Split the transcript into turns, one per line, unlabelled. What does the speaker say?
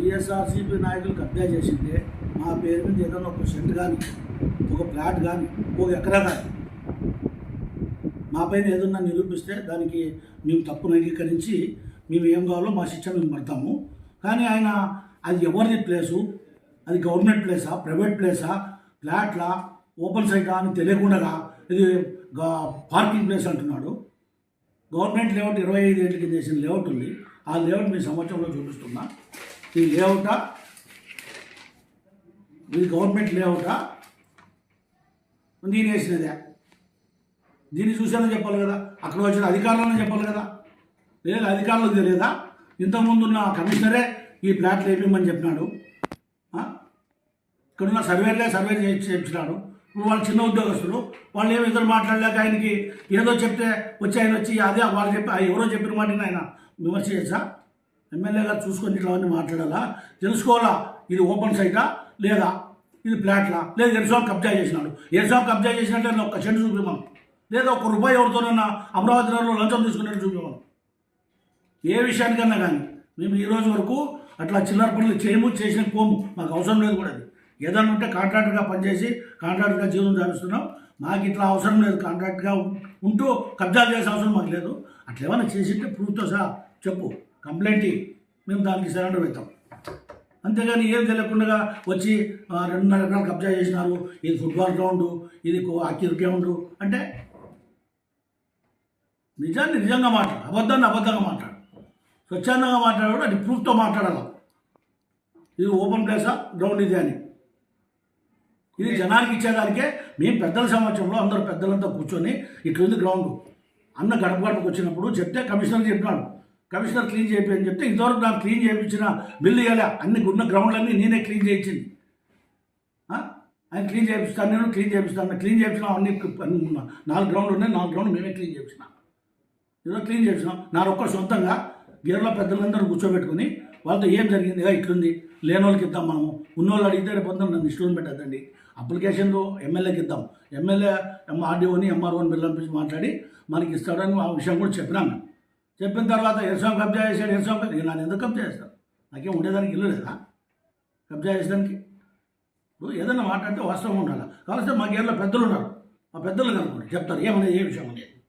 వైఎస్ఆర్సీపీ నాయకులు కబ్జా చేసింటే మా పేరు మీద ఏదైనా ఒక సెంట్ కానీ ఒక ప్లాట్ కానీ ఒక ఎకరా కానీ మా పైన ఏదన్నా నిరూపిస్తే దానికి మేము తప్పును అంగీకరించి మేము ఏం కావాలో మా శిక్ష మేము పడతాము. కానీ ఆయన అది ఎవరిది ప్లేసు? అది గవర్నమెంట్ ప్లేసా? ప్రైవేట్ ప్లేసా? ఫ్లాట్లా ఓపెన్ సైటా అని తెలియకుండా ఇది పార్కింగ్ ప్లేస్ అంటున్నాడు. గవర్నమెంట్ లేఅవుట్ ఇరవై ఐదు ఏళ్ళ కింద చేసిన లేఅవుట్ ఉంది. ఆ లేఅవుట్ మీ సంవత్సరంలో చూపిస్తున్నా. ఈ లేఅవుటా ఇది గవర్నమెంట్ లేఅవుటా నేను వేసినదే దీన్ని చూశానని చెప్పాలి కదా? అక్కడ వచ్చిన అధికారులను చెప్పాలి కదా? లేదు అధికారులకు తెలియదా ఇంతకుముందు ఉన్న కమిషనరే ఈ ప్లాట్లు వేయమని చెప్పినాడు. ఇక్కడ ఇక్కడున్న సర్వేలే సర్వే చేయించినాడు. ఇప్పుడు వాళ్ళు చిన్న ఉద్యోగస్తులు వాళ్ళు ఏమి ఇద్దరు మాట్లాడలేక ఆయనకి ఏదో చెప్తే వచ్చి ఆయన వచ్చి అదే వాళ్ళు చెప్పి ఎవరో చెప్పిన మాటని ఆయన విమర్శ చేసా ఎమ్మెల్యే గారు చూసుకొని ఇట్లా మాట్లాడాలా? తెలుసుకోవాలా? ఇది ఓపెన్ సైటా? లేదా? ఇది ప్లాట్లా లేదు ఎరుసాబ్ కబ్జా చేసినాడు? ఎరుసాబ్ కబ్జా చేసినట్టు ఒక్క చెట్టు చూపిమను లేదా ఒక రూపాయి ఎవరితోనైనా అమరావతి నగరంలో లంచం తీసుకున్నట్టు చూపిమను ఏ విషయానికన్నా కానీ మేము ఈ రోజు వరకు అట్లా చిల్లర పనులు చేయము చేసిన పోము. మాకు అవసరం లేదు కూడా అది. ఏదన్నా ఉంటే కాంట్రాక్టర్గా పనిచేసి కాంట్రాక్టర్గా జీవనం సాగిస్తున్నాం. మాకు ఇట్లా అవసరం లేదు. కాంట్రాక్ట్గా ఉంటూ కబ్జా చేసే అవసరం మాకు లేదు. అట్లా ఏమైనా చేసింటే ప్రూఫ్తో సహా చెప్పు. కంప్లైంట్ మేము దానికి సరెండర్ అవుతాం. అంతేగాని ఏం తెలియకుండా వచ్చి రెండున్నర ఎకరాలు కబ్జా చేసినారు. ఇది ఫుట్బాల్ గ్రౌండ్ ఇది కో- హాకీ గ్రౌండ్. అంటే నిజాన్ని నిజంగా మాట్లాడు. అబద్ధాన్ని అబద్ధంగా మాట్లాడు. స్వచ్ఛందంగా మాట్లాడాడు అది ప్రూఫ్తో మాట్లాడాలి? ఇది ఓపెన్ ప్లేసా? గ్రౌండ్ ఇది అని. ఇది జనానికి ఇచ్చేదానికే మేము పెద్దల సంవత్సరంలో అందరూ పెద్దలంతా కూర్చొని ఇట్లుంది గ్రౌండ్. అన్న గడప గడపకు వచ్చినప్పుడు చెప్తే కమిషనర్ చెప్పినాడు. కమిషనర్ క్లీన్ చేయి అని చెప్తే ఇంతవరకు నాకు క్లీన్ చేయించిన బిల్లు ఇవ్వాలి. అన్ని ఉన్న గ్రౌండ్లన్నీ నేనే క్లీన్ చేయించింది. ఆయన క్లీన్ చేపిస్తాను నేను క్లీన్ చేపిస్తాను క్లీన్ చేయించిన అన్ని నాలుగు గ్రౌండ్లు ఉన్నాయి నాలుగు గ్రౌండ్ మేమే క్లీన్ చేయించిన ఏదో క్లీన్ చేసినాం నా ఒక్క సొంతంగా గేర్లో పెద్దలందరూ కూర్చోబెట్టుకుని వాళ్ళతో ఏం జరిగింది? ఇట్లుంది. లేని వాళ్ళకి ఇద్దాం మనము. ఉన్నోళ్ళు అడిగితే రేపు నన్ను ఇష్టం పెట్టద్దండి. అప్లికేషన్లు ఎమ్మెల్యేకి ఇద్దాం. ఎమ్మెల్యే ఆర్డీఓని ఎంఆర్ఓని పిలిపించి మాట్లాడి మనకి ఇస్తాడని ఆ విషయం కూడా చెప్పినాను చెప్పిన తర్వాత ఎరసం కబ్జా చేశాడు ఎరసం కబ్జా నన్ను ఎందుకు కబ్జా చేస్తాను నాకేం ఉండేదానికి ఇల్లు లేదా? కబ్జా చేసేదానికి? ఇప్పుడు ఏదైనా మాట్లాడితే వాస్తవం ఉండాలి? కావాల్సి మా గేర్లో పెద్దలు ఉన్నారు. ఆ పెద్దలు కనుక్కోండి చెప్తారు ఏమనేది ఏ విషయం అనేది.